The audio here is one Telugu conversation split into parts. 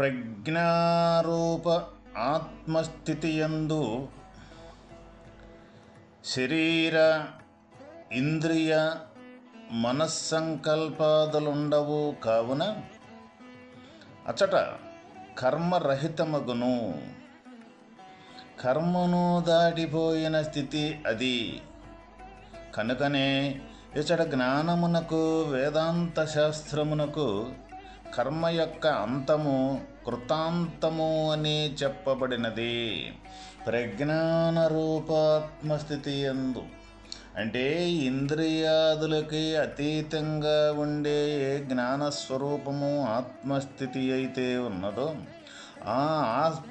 ప్రజ్ఞారూప ఆత్మస్థితియందు శరీర ఇంద్రియ మనస్సంకల్పాదులుండవు కావున అచట కర్మరహితమగును. కర్మను దాటిపోయిన స్థితి అది. కనుకనే ఇచట జ్ఞానమునకు వేదాంత శాస్త్రమునకు కర్మ యొక్క అంతము కృతాంతము అని చెప్పబడినది. ప్రజ్ఞాన రూపాత్మస్థితి ఎందు అంటే ఇంద్రియాదులకి అతీతంగా ఉండే ఏ జ్ఞానస్వరూపము ఆత్మస్థితి అయితే ఉన్నదో ఆ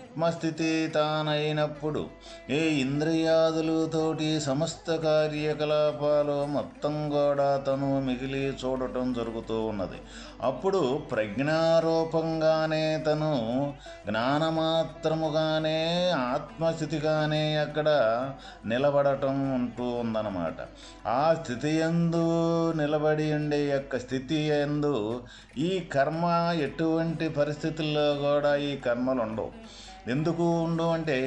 ఆత్మస్థితి తానైనప్పుడు ఏ ఇంద్రియాదులతోటి సమస్త కార్యకలాపాలు మొత్తం కూడా తను మిగిలి చూడటం జరుగుతూ ఉన్నది. అప్పుడు ప్రజ్ఞారూపంగానే తను జ్ఞానమాత్రముగానే ఆత్మస్థితిగానే అక్కడ నిలబడటం ఉంటూ ఉందన్నమాట. ఆ స్థితి ఎందు నిలబడి ఉండే యొక్క స్థితి ఎందు ఈ కర్మ ఎటువంటి పరిస్థితుల్లో కూడా ఈ కర్మలు ఉండవు ఎందుకు ఉండు అంటే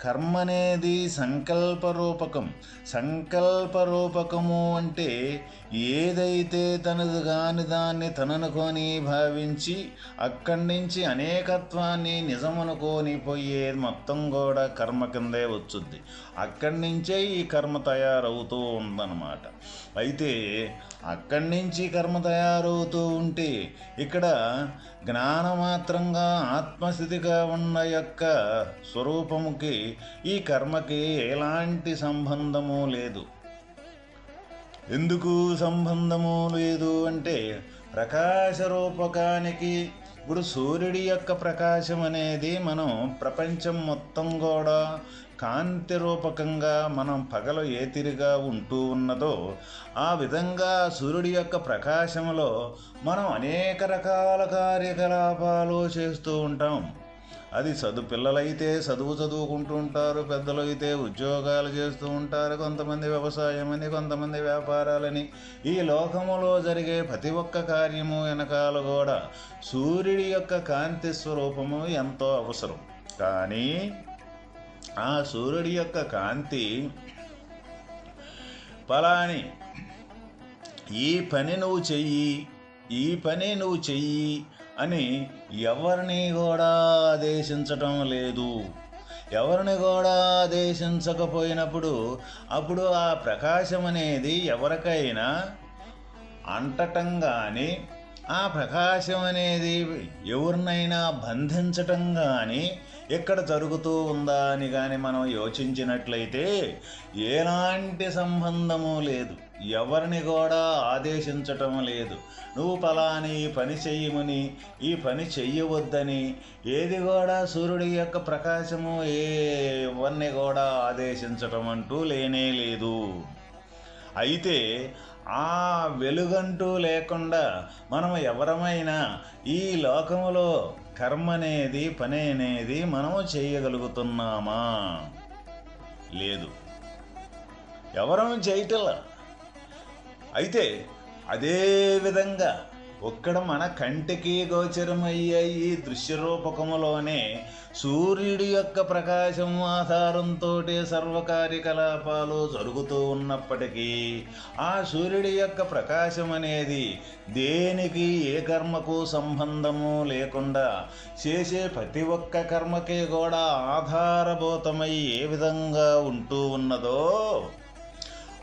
కర్మ అనేది సంకల్ప రూపకం సంకల్ప రూపకము అంటే ఏదైతే తనది కాని దాన్ని తననుకొని భావించి అక్కడి నుంచి అనేకత్వాన్ని నిజమనుకొని పోయేది మొత్తం కూడా కర్మ కిందే వచ్చుద్ది. అక్కడి నుంచే ఈ కర్మ తయారవుతూ ఉందన్నమాట. అయితే అక్కడి నుంచి కర్మ తయారవుతూ ఉంటే ఇక్కడ జ్ఞానమాత్రంగా ఆత్మస్థితిగా ఉన్న యొక్క స్వరూపముకి ఈ కర్మకి ఎలాంటి సంబంధము లేదు. ఎందుకు సంబంధము లేదు అంటే ప్రకాశ రూపకానికి ఇప్పుడు సూర్యుడి యొక్క ప్రకాశం అనేది మనం ప్రపంచం మొత్తం కూడా కాంతి రూపకంగా మనం పగలు ఏతిరిగా ఉంటూ ఉన్నదో ఆ విధంగా సూర్యుడి యొక్క ప్రకాశంలో మనం అనేక రకాల కార్యకలాపాలు చేస్తూ ఉంటాం. అది చదువు పిల్లలైతే చదువు చదువుకుంటూ ఉంటారు పెద్దలు అయితే ఉద్యోగాలు చేస్తూ ఉంటారు కొంతమంది వ్యవసాయం అని కొంతమంది వ్యాపారాలని. ఈ లోకములో జరిగే ప్రతి ఒక్క కార్యము వెనకాల కూడా సూర్యుడి యొక్క కాంతి స్వరూపము ఎంతో అవసరం. కానీ ఆ సూర్యుడి యొక్క కాంతి పలాని ఈ పని నువ్వు చెయ్యి ఈ పని నువ్వు చెయ్యి అని ఎవరిని కూడా ఆదేశించటం లేదు. ఎవరిని కూడా ఆదేశించకపోయినప్పుడు అప్పుడు ఆ ప్రకాశం అనేది ఎవరికైనా అంటటం కానీ ఆ ప్రకాశం అనేది ఎవరినైనా బంధించటం కానీ ఎక్కడ జరుగుతూ ఉందా అని కానీ మనం యోచించినట్లయితే ఎలాంటి సంబంధము లేదు. ఎవరిని కూడా ఆదేశించటం లేదు. నువ్వు పలాని ఈ పని చెయ్యమని ఈ పని చెయ్యవద్దని ఏది కూడా సూర్యుడి యొక్క ప్రకాశము ఏ ఎవరిని కూడా ఆదేశించటం అంటూ లేనే లేదు. అయితే ఆ వెలుగంటూ లేకుండా మనం ఎవరమైనా ఈ లోకములో కర్మ అనేది పని అనేది మనము చేయగలుగుతున్నామా? లేదు. ఎవరం చేయటలా అయితే అదే విధంగా ఒక్కడ మన కంటికి గోచరమయ్యే ఈ దృశ్యరూపకములోనే సూర్యుడి యొక్క ప్రకాశం ఆధారంతో సర్వకార్యకలాపాలు జరుగుతూ ఉన్నప్పటికీ ఆ సూర్యుడి యొక్క ప్రకాశం అనేది దేనికి ఏ కర్మకు సంబంధము లేకుండా చేసే ప్రతి ఒక్క కర్మకి కూడా ఆధారభూతమై ఏ విధంగా ఉంటూ ఉన్నదో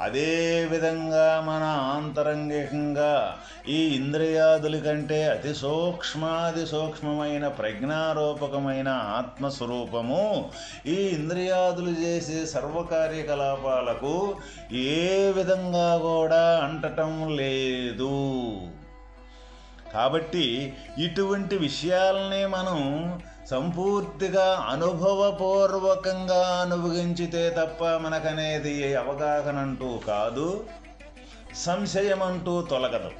అదే విధంగా మన ఆంతరంగికంగా ఈ ఇంద్రియాదుల కంటే అతి సూక్ష్మాది సూక్ష్మమైన ప్రజ్ఞారూపకమైన ఆత్మస్వరూపము ఈ ఇంద్రియాదులు చేసే సర్వకార్యకలాపాలకు ఏ విధంగా కూడా అంటటం లేదు. కాబట్టి ఇటువంటి విషయాలనే మనం సంపూర్తిగా అనుభవపూర్వకంగా అనుభవించితే తప్ప మనకనేది అవగాహన అంటూ కాదు సంశయం అంటూ తొలగదు.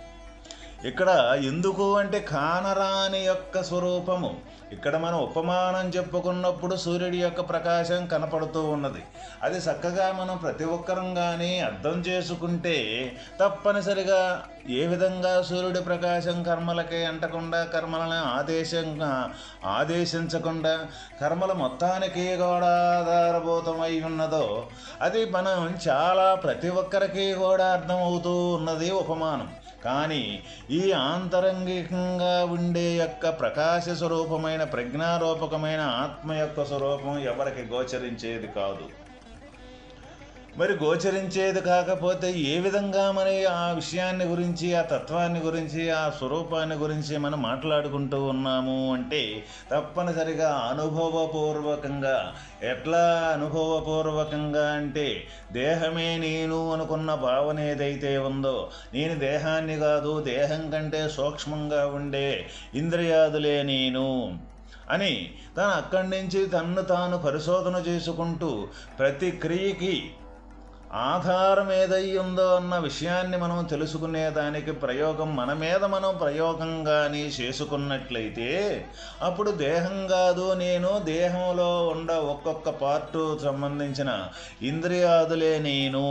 ఇక్కడ ఎందుకు అంటే కానరాని యొక్క స్వరూపము. ఇక్కడ మనం ఉపమానం చెప్పుకున్నప్పుడు సూర్యుడి యొక్క ప్రకాశం కనపడుతూ ఉన్నది. అది చక్కగా మనం ప్రతి ఒక్కరం కానీ అర్థం చేసుకుంటే తప్పనిసరిగా ఏ విధంగా సూర్యుడి ప్రకాశం కర్మలకి అంటకుండా కర్మలను ఆదేశంగా ఆదేశించకుండా కర్మల మొత్తానికి కూడా ఆధారభూతమై ఉన్నదో అది మనం చాలా ప్రతి ఒక్కరికి కూడా అర్థమవుతూ ఉన్నది ఉపమానం. కానీ ఈ ఆంతరంగికంగా ఉండే యొక్క ప్రకాశ స్వరూపమైన ప్రజ్ఞారూపకమైన ఆత్మ యొక్క స్వరూపం ఎవరికి గోచరించేది కాదు. మరి గోచరించేది కాకపోతే ఏ విధంగా మరి ఆ విషయాన్ని గురించి ఆ తత్వాన్ని గురించి ఆ స్వరూపాన్ని గురించి మనం మాట్లాడుకుంటూ ఉన్నాము అంటే తప్పనిసరిగా అనుభవపూర్వకంగా ఎట్లా అనుభవపూర్వకంగా అంటే దేహమే నేను అనుకున్న భావన ఏదైతే ఉందో నేను దేహాన్ని కాదు దేహం కంటే సూక్ష్మంగా ఉండే ఇంద్రియాదులే నేను అని తను అక్కడి నుంచి తన్ను తాను పరిశోధన చేసుకుంటూ ప్రతి క్రియకి ఆధారం ఏదై ఉందో అన్న విషయాన్ని మనం తెలుసుకునేదానికి ప్రయోగం మన మీద మనం ప్రయోగం కానీ చేసుకున్నట్లయితే అప్పుడు దేహం కాదు నేను దేహంలో ఉండ ఒక్కొక్క పార్టు సంబంధించిన ఇంద్రియాదులే నేను.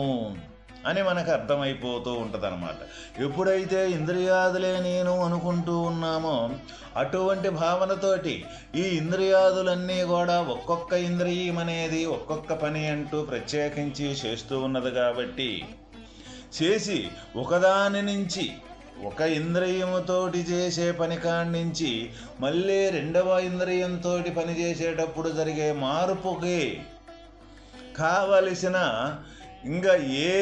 అని మనకు అర్థమైపోతూ ఉంటుంది అనమాట ఎప్పుడైతే ఇంద్రియాదులే నేను అనుకుంటూ ఉన్నామో అటువంటి భావనతోటి ఈ ఇంద్రియాదులన్నీ కూడా ఒక్కొక్క ఇంద్రియం అనేది ఒక్కొక్క పని అంటూ ప్రత్యేకించి చేస్తూ ఉన్నది కాబట్టి చేసి ఒకదాని నుంచి ఒక ఇంద్రియముతోటి చేసే పని కాడి నుంచి మళ్ళీ రెండవ ఇంద్రియంతో పని చేసేటప్పుడు జరిగే మార్పుకి కావలసిన ఇంకా ఏ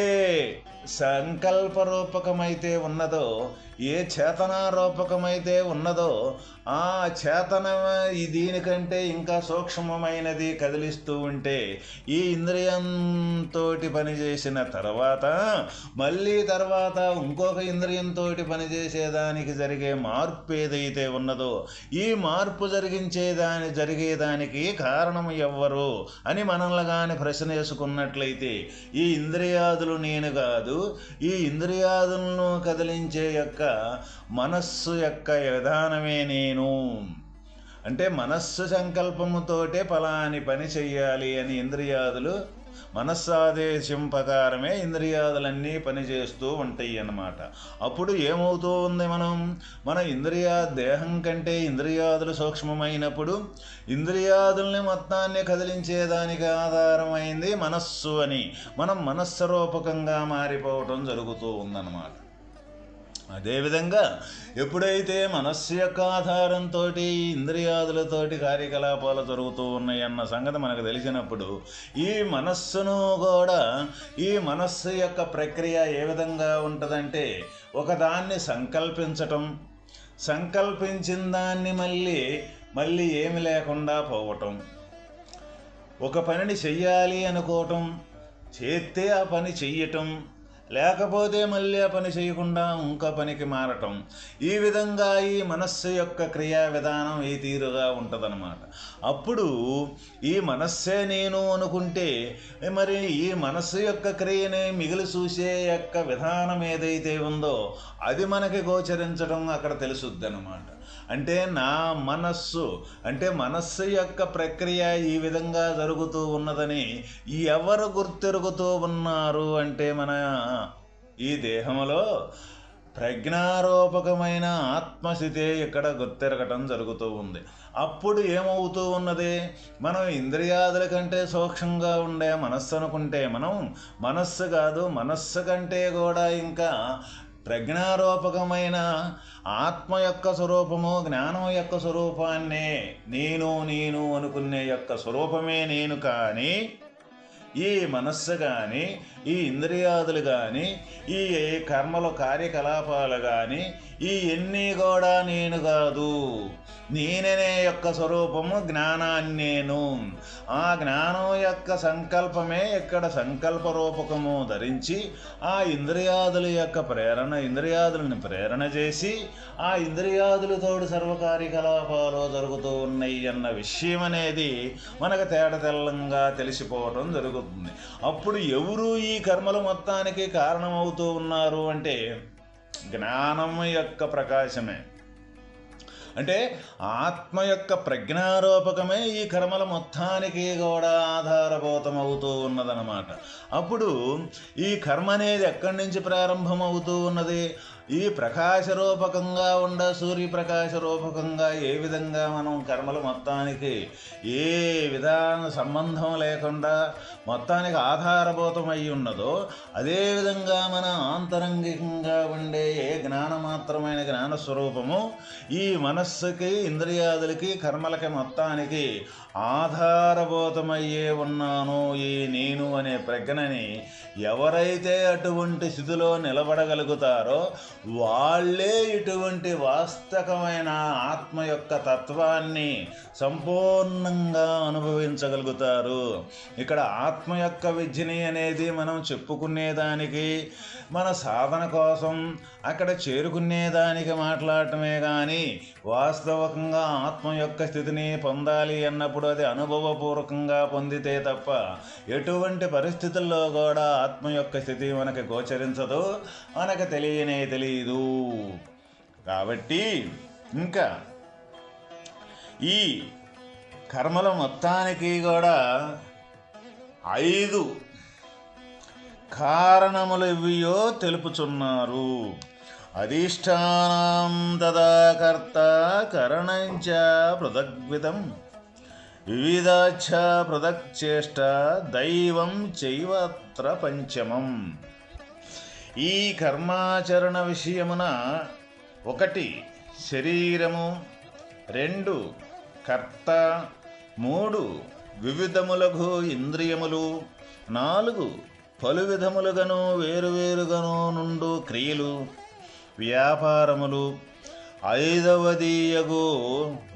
సంకల్ప రూపకమైతే ఉన్నదో ఏ చేతనారూపకమైతే ఉన్నదో ఆ చేతన దీనికంటే ఇంకా సూక్ష్మమైనది కదిలిస్తూ ఉంటే ఈ ఇంద్రియంతో పనిచేసిన తర్వాత మళ్ళీ తర్వాత ఇంకొక ఇంద్రియంతో పనిచేసేదానికి జరిగే మార్పు ఏదైతే ఉన్నదో ఈ మార్పు జరిగించేదాని జరిగేదానికి కారణం ఎవ్వరు అని మనల్ని కానీ ప్రశ్న వేసుకున్నట్లయితే ఈ ఇంద్రియాదులు నేను కాదు ఈ ఇంద్రియాదులను కదిలించే యొక్క మనస్సు యొక్క విధానమే నేను. అంటే మనస్సు సంకల్పముతోటే ఫలాని పని చెయ్యాలి అని ఇంద్రియాదులు మనస్సాదేశం ప్రకారమే ఇంద్రియాదులన్నీ పనిచేస్తూ ఉంటాయి అన్నమాట. అప్పుడు ఏమవుతూ ఉంది మనం? మన ఇంద్రియా దేహం కంటే ఇంద్రియాదులు సూక్ష్మమైనప్పుడు ఇంద్రియాదుల్ని మొత్తాన్ని కదిలించేదానికి ఆధారమైంది మనస్సు అని. మనం మనస్సు రూపకంగా మారిపోవటం జరుగుతూ ఉందన్నమాట. అదేవిధంగా ఎప్పుడైతే మనస్సు యొక్క ఆధారంతో ఇంద్రియాదులతోటి కార్యకలాపాలు జరుగుతూ ఉన్నాయన్న సంగతి మనకు తెలిసినప్పుడు ఈ మనస్సును కూడా ఈ మనస్సు యొక్క ప్రక్రియ ఏ విధంగా ఉంటుందంటే ఒకదాన్ని సంకల్పించటం సంకల్పించిన దాన్ని మళ్ళీ మళ్ళీ ఏమి లేకుండా పోవటం. ఒక పనిని చెయ్యాలి అనుకోవటం చేస్తే ఆ పని చెయ్యటం లేకపోతే మళ్ళీ ఆ పని చేయకుండా ఇంకా పనికి మారటం. ఈ విధంగా ఈ మనస్సు యొక్క క్రియా విధానం ఈ తీరుగా ఉంటుందన్నమాట. అప్పుడు ఈ మనస్సే నేను అనుకుంటే మరి ఈ మనస్సు యొక్క క్రియని మిగిలి చూసే యొక్క విధానం ఏదైతే ఉందో అది మనకి గోచరించడం అక్కడ తెలుసుద్ది అనమాట అంటే నా మనస్సు అంటే మనస్సు యొక్క ప్రక్రియ ఈ విధంగా జరుగుతూ ఉన్నదని ఎవరు గుర్తెరుగుతూ ఉన్నారు అంటే మన ఈ దేహంలో ప్రజ్ఞారూపకమైన ఆత్మస్థితే ఇక్కడ గుర్తెరగటం జరుగుతూ ఉంది. అప్పుడు ఏమవుతూ ఉన్నది? మనం ఇంద్రియాదుల కంటే సూక్ష్మంగా ఉండే మనస్సు అనుకుంటే మనం మనస్సు కాదు మనస్సు కంటే కూడా ఇంకా ప్రజ్ఞారూపకమైన ఆత్మ యొక్క స్వరూపము జ్ఞానం యొక్క స్వరూపాన్నే నేను నేను అనుకునే యొక్క స్వరూపమే నేను కానీ ఈ మనస్సు కానీ ఈ ఇంద్రియాదులు కానీ ఈ కర్మల కార్యకలాపాలు కానీ ఈ ఎన్ని కూడా నేను కాదు. నేననే యొక్క స్వరూపము జ్ఞానాన్ని నేను. ఆ జ్ఞానం యొక్క సంకల్పమే ఇక్కడ సంకల్ప రూపకము ధరించి ఆ ఇంద్రియాదుల యొక్క ప్రేరణ ఇంద్రియాదులను ప్రేరణ చేసి ఆ ఇంద్రియాదులతోడు సర్వకార్యకలాపాలు జరుగుతూ ఉన్నాయి అన్న విషయం అనేది మనకు తేడతెల్లంగా తెలిసిపోవటం జరుగుతుంది. అప్పుడు ఎవరు ఈ కర్మల మొత్తానికి కారణమవుతూ ఉన్నారు అంటే జ్ఞానం యొక్క ప్రకాశమే. అంటే ఆత్మ యొక్క ప్రజ్ఞారూపకమే ఈ కర్మల మొత్తానికి కూడా ఆధారభూతమవుతూ ఉన్నదన్నమాట. అప్పుడు ఈ కర్మ అనేది ఎక్కడి నుంచి ప్రారంభమవుతూ ఉన్నది? ఈ ప్రకాశరూపకంగా ఉండ సూర్యప్రకాశ రూపకంగా ఏ విధంగా మనం కర్మలు మొత్తానికి ఏ విధాన సంబంధం లేకుండా మొత్తానికి ఆధారభూతమై ఉన్నదో అదేవిధంగా మన ఆంతరంగికంగా ఉండే ఏ జ్ఞానమాత్రమైన జ్ఞానస్వరూపము ఈ మనస్సుకి ఇంద్రియాదులకి కర్మలకి మొత్తానికి ఆధారభూతమయ్యే ఉన్నాను ఈ నేను అనే ప్రజ్ఞని ఎవరైతే అటువంటి స్థితిలో నిలబడగలుగుతారో వాళ్ళే ఇటువంటి వాస్తవమైన ఆత్మ యొక్క తత్వాన్ని సంపూర్ణంగా అనుభవించగలుగుతారు. ఇక్కడ ఆత్మ యొక్క విద్యని అనేది మనం చెప్పుకునేదానికి మన సాధన కోసం అక్కడ చేరుకునేదానికి మాట్లాడటమే కానీ వాస్తవకంగా ఆత్మ యొక్క స్థితిని పొందాలి అన్నప్పుడు అది అనుభవపూర్వకంగా పొందితే తప్ప ఎటువంటి పరిస్థితుల్లో కూడా ఆత్మ యొక్క స్థితి మనకి గోచరించదు మనకు తెలియనే తెలియదు కాబట్టి ఇంకా ఈ కర్మల మొత్తానికి కూడా ఐదు కారణములు ఇవియో తెలుపుచున్నారు. అధిష్టానం తదాకర్త కరణంచ పృథగ్విధం వివిధాచ పృథక్చేష్ట దైవం చైవత్ర పంచమం. ఈ కర్మాచరణ విషయమున ఒకటి శరీరము రెండు కర్త మూడు వివిధములగు ఇంద్రియములు నాలుగు పలు విధములుగాను వేరువేరుగాను నుండు క్రియలు. వ్యాపారములు ఐదవదీయగు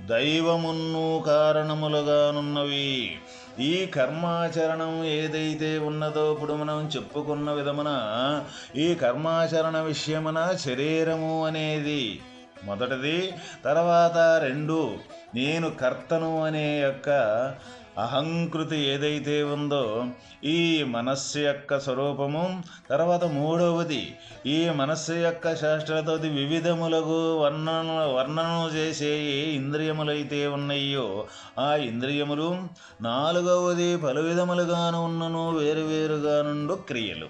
దైవమున్ను కారణములుగానున్నవి. ఈ కర్మాచరణం ఏదైతే ఉన్నదో ఇప్పుడు మనం చెప్పుకున్న విధమున ఈ కర్మాచరణ విషయమున శరీరము అనేది మొదటిది తర్వాత రెండు నేను కర్తను అనే యొక్క అహంకృతి ఏదైతే ఉందో ఈ మనస్సు యొక్క స్వరూపము తర్వాత మూడవది ఈ మనస్సు యొక్క శాస్త్రతోది వివిధములకు వర్ణన వర్ణన చేసే ఏ ఇంద్రియములైతే ఉన్నాయో ఆ ఇంద్రియములు నాలుగవది పలు విధములుగాను ఉన్నను వేరువేరుగా నుండు క్రియలు.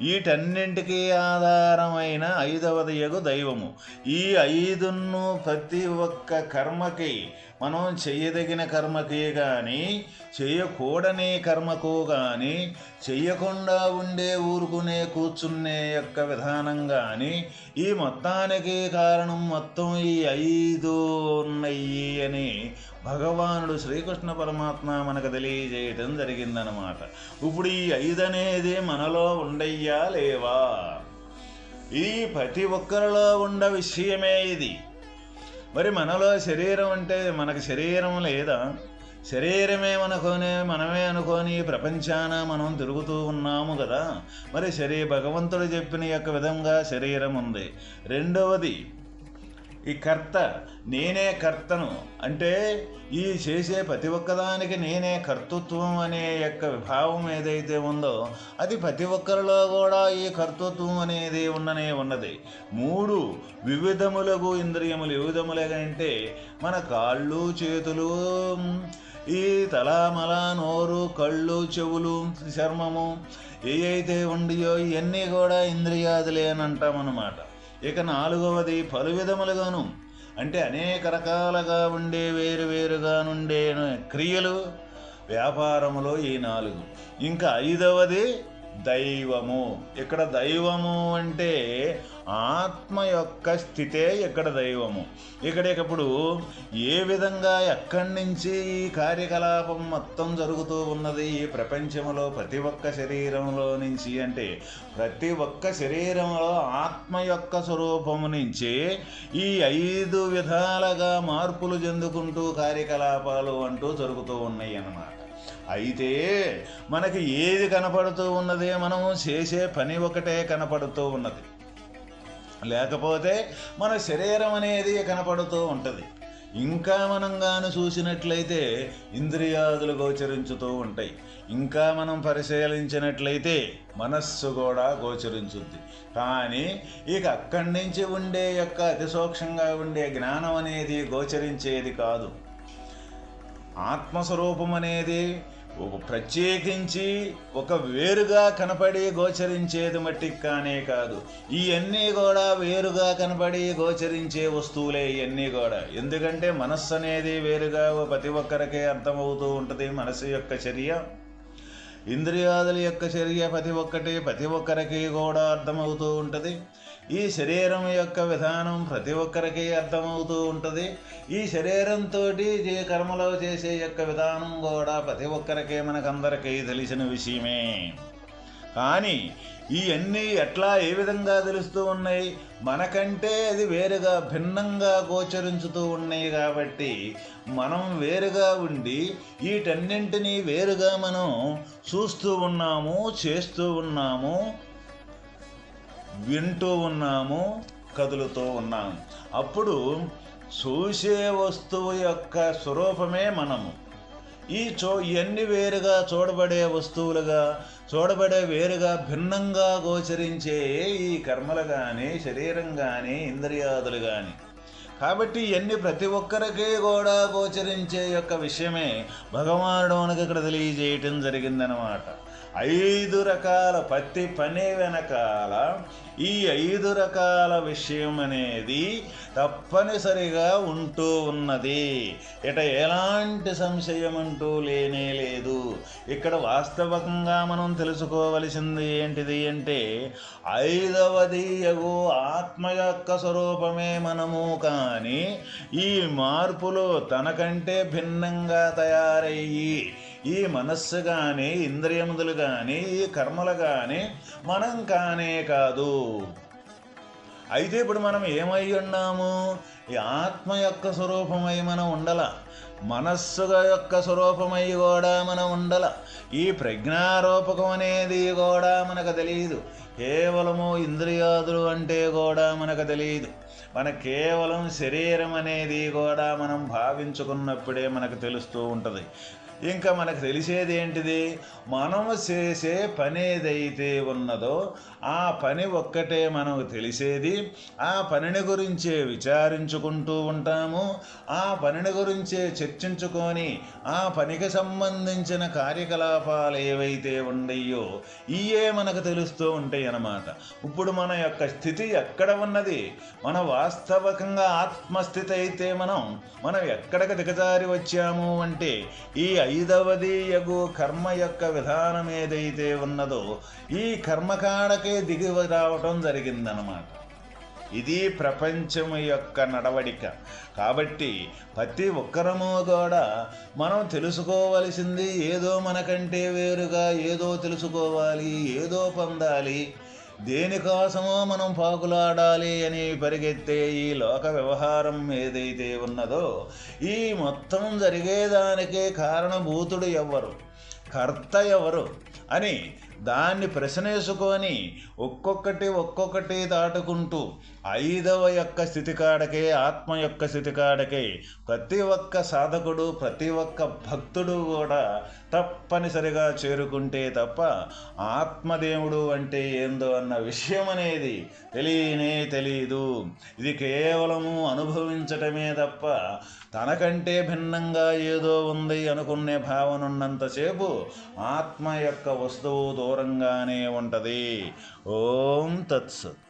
వీటన్నింటికీ ఆధారమైన ఐదవది యగు దైవము. ఈ ఐదును ప్రతి ఒక్క కర్మకి మనం చేయదగిన కర్మకే కానీ చేయకూడని కర్మకు కానీ చెయ్యకుండా ఉండే ఊరుకునే కూర్చునే యొక్క విధానం కానీ ఈ మొత్తానికి కారణం మొత్తం ఈ ఐదు ఉన్నాయి అని భగవానుడు శ్రీకృష్ణ పరమాత్మ మనకు తెలియజేయటం జరిగిందనమాట. ఇప్పుడు ఈ ఐదు అనేది మనలో ఉండయ్యా లేవా? ఈ ప్రతి ఒక్కరిలో ఉండ విషయమే ఇది. మరి మనలో శరీరం అంటే మనకు శరీరం లేదా? శరీరమే అనుకొని మనమే అనుకొని ప్రపంచాన మనం తిరుగుతూ ఉన్నాము కదా? మరి శరీ భగవంతుడు చెప్పిన యొక్క విధంగా శరీరం ఉంది. రెండవది ఈ కర్త నేనే కర్తను. అంటే ఈ చేసే ప్రతి ఒక్కదానికి నేనే కర్తృత్వం అనే యొక్క విభావం ఏదైతే ఉందో అది ప్రతి ఒక్కరిలో కూడా ఈ కర్తృత్వం అనేది ఉన్ననే ఉన్నది. మూడు వివిధములకు ఇంద్రియములు. వివిధములుగంటే మన కాళ్ళు చేతులు ఈ తల మల నోరు కళ్ళు చెవులు చర్మము ఏ అయితే ఉండియో ఇవన్నీ కూడా ఇంద్రియాదులే అని అంటామన్నమాట. ఇక నాలుగవది పలు విధములుగాను అంటే అనేక రకాలుగా ఉండే వేరు వేరుగా నుండే క్రియలు వ్యాపారములో ఈ నాలుగు. ఇంకా ఐదవది దైవము. ఇక్కడ దైవము అంటే ఆత్మ యొక్క స్థితే ఇక్కడ దైవము. ఇక్కడ ఇప్పుడు ఏ విధంగా ఎక్కడి నుంచి ఈ కార్యకలాపం మొత్తం జరుగుతూ ఉన్నది? ఈ ప్రపంచంలో ప్రతి ఒక్క శరీరంలో నుంచి అంటే ప్రతి ఒక్క శరీరంలో ఆత్మ యొక్క స్వరూపము నుంచి ఈ ఐదు విధాలుగా మార్పులు చెందుకుంటూ కార్యకలాపాలు అంటూ జరుగుతూ ఉన్నాయి అన్నమాట. అయితే మనకి ఏది కనపడుతూ ఉన్నది మనము చేసే పని ఒకటే కనపడుతూ ఉన్నది. లేకపోతే మన శరీరం అనేది కనపడుతూ ఉంటుంది. ఇంకా మనం గాను చూసినట్లయితే ఇంద్రియాదులు గోచరించుతూ ఉంటాయి. ఇంకా మనం పరిశీలించినట్లయితే మనస్సు కూడా గోచరించుద్ది. కానీ ఇక అక్కడి నుంచి ఉండే యొక్క అతిసూక్ష్మంగా ఉండే జ్ఞానం అనేది గోచరించేది కాదు. ఆత్మస్వరూపం అనేది ఒక ప్రత్యేకించి ఒక వేరుగా కనపడి గోచరించేది మట్టికి కానే కాదు. ఇవన్నీ కూడా వేరుగా కనపడి గోచరించే వస్తువులే ఇవన్నీ కూడా. ఎందుకంటే మనస్సు అనేది వేరుగా ప్రతి ఒక్కరికే అర్థమవుతూ ఉంటుంది మనసు యొక్క చర్య. ఇంద్రియాదుల యొక్క చర్య ప్రతి ఒక్కటి ప్రతి ఒక్కరికి కూడా అర్థమవుతూ ఉంటుంది. ఈ శరీరం యొక్క విధానం ప్రతి ఒక్కరికి అర్థమవుతూ ఉంటుంది. ఈ శరీరంతో కర్మలో చేసే యొక్క విధానం కూడా ప్రతి ఒక్కరికి మనకందరికీ తెలిసిన విషయమే. కానీ ఇవన్నీ ఎట్లా ఏ విధంగా తెలుస్తూ ఉన్నాయి? మనకంటే అది వేరుగా భిన్నంగా గోచరించుతూ ఉన్నాయి కాబట్టి మనం వేరుగా ఉండి వీటన్నింటినీ వేరుగా మనం చూస్తూ ఉన్నాము చేస్తూ ఉన్నాము. వింటూ ఉన్నాము కదులుతూ ఉన్నాము అప్పుడు చూసే వస్తువు యొక్క స్వరూపమే మనము. ఈ చో ఇవన్నీ వేరుగా చూడబడే వస్తువులుగా చూడబడే వేరుగా భిన్నంగా గోచరించే ఈ కర్మలు కానీ శరీరం కానీ ఇంద్రియాదులు కానీ కాబట్టి ఇవన్నీ ప్రతి ఒక్కరికి కూడా గోచరించే యొక్క విషయమే భగవానుడు మనకి ఇక్కడ తెలియజేయటం జరిగిందనమాట. ఐదు రకాల పత్తి పని వెనకాల ఈ ఐదు రకాల విషయం అనేది తప్పనిసరిగా ఉంటూ ఉన్నది. ఇట ఎలాంటి సంశయం అంటూ లేనే లేదు. ఇక్కడ వాస్తవకంగా మనం తెలుసుకోవలసింది ఏంటిది అంటే ఐదవది ఎగు ఆత్మ యొక్క స్వరూపమే మనము కానీ ఈ మార్పులు తనకంటే భిన్నంగా తయారయ్యి ఈ మనస్సు కానీ ఇంద్రియములు కానీ ఈ కర్మలు కానీ మనం కానే కాదు. అయితే ఇప్పుడు మనం ఏమై ఉన్నాము? ఈ ఆత్మ యొక్క స్వరూపమై మనం ఉండల. మనస్సుగా యొక్క స్వరూపమై కూడా మనం ఉండల. ఈ ప్రజ్ఞారూపకం అనేది కూడా మనకు తెలియదు కేవలము ఇంద్రియాదులు అంటే కూడా మనకు తెలియదు మన కేవలం శరీరం అనేది కూడా మనం భావించుకున్నప్పుడే మనకు తెలుస్తూ ఉంటుంది. ఇంకా మనకు తెలిసేది ఏంటిది? మనం చేసే పని ఏదైతే ఉన్నదో ఆ పని ఒక్కటే మనకు తెలిసేది. ఆ పనిని గురించే విచారించుకుంటూ ఉంటాము. ఆ పనిని గురించే చర్చించుకొని ఆ పనికి సంబంధించిన కార్యకలాపాలు ఏవైతే ఉన్నాయో ఇయే మనకు తెలుస్తూ ఉంటాయి అన్నమాట. ఇప్పుడు మన యొక్క స్థితి ఎక్కడ ఉన్నది? మన వాస్తవకంగా ఆత్మస్థితి అయితే మనం మనం ఎక్కడికి దిగజారి వచ్చాము అంటే ఈ ఐదవది యగు కర్మ యొక్క విధానం ఏదైతే ఉన్నదో ఈ కర్మకాడకే దిగి రావటం జరిగిందనమాట ఇది ప్రపంచం యొక్క నడవడిక. కాబట్టి ప్రతి ఒక్కరము కూడా మనం తెలుసుకోవలసింది ఏదో మనకంటే వేరుగా ఏదో తెలుసుకోవాలి ఏదో పొందాలి. దేనికోసమో మనం పాకులాడాలి అని పరిగెత్తే ఈ లోక వ్యవహారం ఏదైతే ఉన్నదో ఈ మొత్తం జరిగేదానికే కారణభూతుడు ఎవరు కర్త ఎవరు అని దాన్ని ప్రశ్నేసుకొని ఒక్కొక్కటి ఒక్కొక్కటి దాటుకుంటూ ఐదవ యొక్క స్థితికాడకే ఆత్మ యొక్క స్థితికాడకే ప్రతి ఒక్క సాధకుడు ప్రతి ఒక్క భక్తుడు కూడా తప్పనిసరిగా చేరుకుంటే తప్ప ఆత్మదేవుడు అంటే ఏందో అన్న విషయం అనేది తెలియనే తెలియదు ఇది కేవలము అనుభవించటమే తప్ప తనకంటే భిన్నంగా ఏదో ఉంది అనుకునే భావన ఉన్నంతసేపు ఆత్మ యొక్క వస్తువు దూరంగానే ఉంటుంది. ఓం తత్సత్